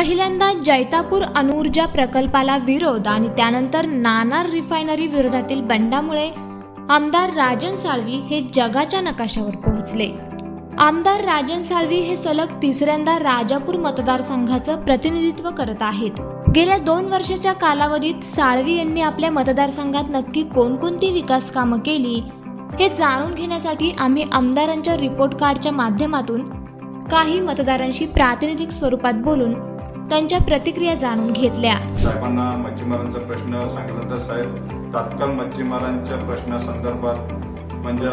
पहिल्यांदा जैतापूर अणुऊर्जा प्रकल्पाला विरोध आणि त्यानंतर नाणार रिफायनरी विरोधातील बंडामुळे आमदार राजन साळवी हे जगाच्या नकाशावर पोहोचले. आमदार राजन साळवी हे सलग तिसऱ्यांदा राजापूर मतदारसंघाचं प्रतिनिधित्व करत आहेत. गेल्या दोन वर्षाच्या कालावधीत साळवी यांनी आपल्या मतदारसंघात नक्की कोणकोणती विकास कामं केली हे जाणून घेण्यासाठी आम्ही आमदारांच्या रिपोर्ट कार्डच्या माध्यमातून काही मतदारांशी प्रातिनिधिक स्वरूपात बोलून त्यांच्या प्रतिक्रिया जाणून घेतल्या. साहेबांना मच्छीमारांचा प्रश्न सांगितला तर साहेब तात्काळ मच्छीमारांच्या प्रश्नासंदर्भात म्हणजे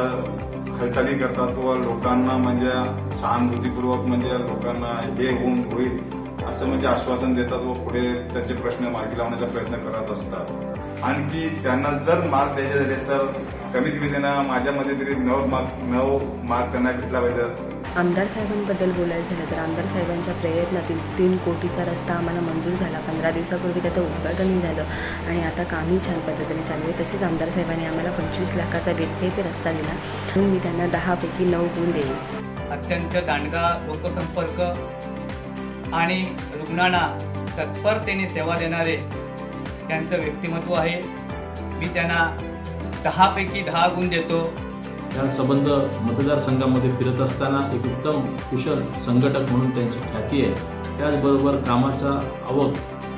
हालचाली करतात व लोकांना म्हणजे सहानुभूतीपूर्वक म्हणजे लोकांना हे होऊन होईल असं म्हणजे आश्वासन देतात व पुढे त्याचे प्रश्न मार्गी लावण्याचा प्रयत्न करत असतात. आणखी त्यांना जर मार्क द्यायचे झाले तर कमीत कमी त्यांना माझ्या मते तरी नऊ मार्क नऊ मार्क त्यांना भेटला पाहिजे आमदार साहेबांबद्दल बोलायचं झालं तर आमदार साहेबांच्या प्रयत्नातील तीन कोटीचा रस्ता आम्हाला मंजूर झाला. पंधरा दिवसापूर्वी त्याचं उद्घाटनही झालं आणि आता कामही छान पद्धतीने चालू आहे. तसेच आमदार साहेबांनी आम्हाला पंचवीस लाखाचा व्यत्यय ते रस्ता दिला. म्हणून मी त्यांना दहापैकी नऊ गुण देईन. अत्यंत दांडगा लोकसंपर्क आणि रुग्णांना तत्परतेने सेवा देणारे त्यांचं व्यक्तिमत्व आहे. मी त्यांना दहापैकी दहा गुण देतो. या संबंध मतदारसंघामध्ये फिरत असताना एक उत्तम कुशल संघटक म्हणून त्यांची ख्याती आहे. त्याचबरोबर कामाचा आवक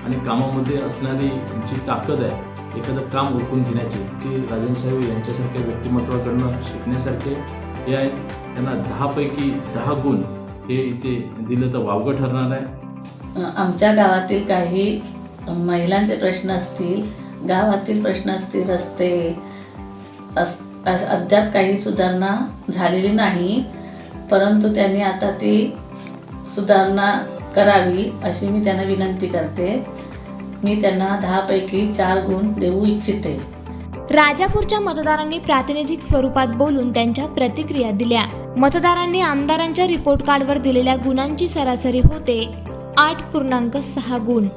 आणि कामामध्ये असणारी जी ताकद आहे एखादं काम उरकून घेण्याची ती राजन साहेब यांच्यासारख्या व्यक्तिमत्वाकडनं शिकण्यासारखे हे आहे त्यांना दहापैकी दहा गुण हे इथे दिलं तर वावगं ठरणार आहे. आमच्या गावातील काही महिलांचे प्रश्न असतील गावातील प्रश्न असतील रस्ते अस- अद्याप काही सुधारणा झालेली नाही परंतु त्यांनी आता ती सुधारणा करावी अशी मी त्यांना विनंती करते. मी त्यांना दहापैकी चार गुण देऊ इच्छिते. राजापूरच्या मतदारांनी प्रातिनिधिक स्वरूपात बोलून त्यांच्या प्रतिक्रिया दिल्या. मतदारांनी आमदारांच्या रिपोर्ट कार्डवर दिलेल्या गुणांची सरासरी होते आठ पूर्णांक सहा गुण.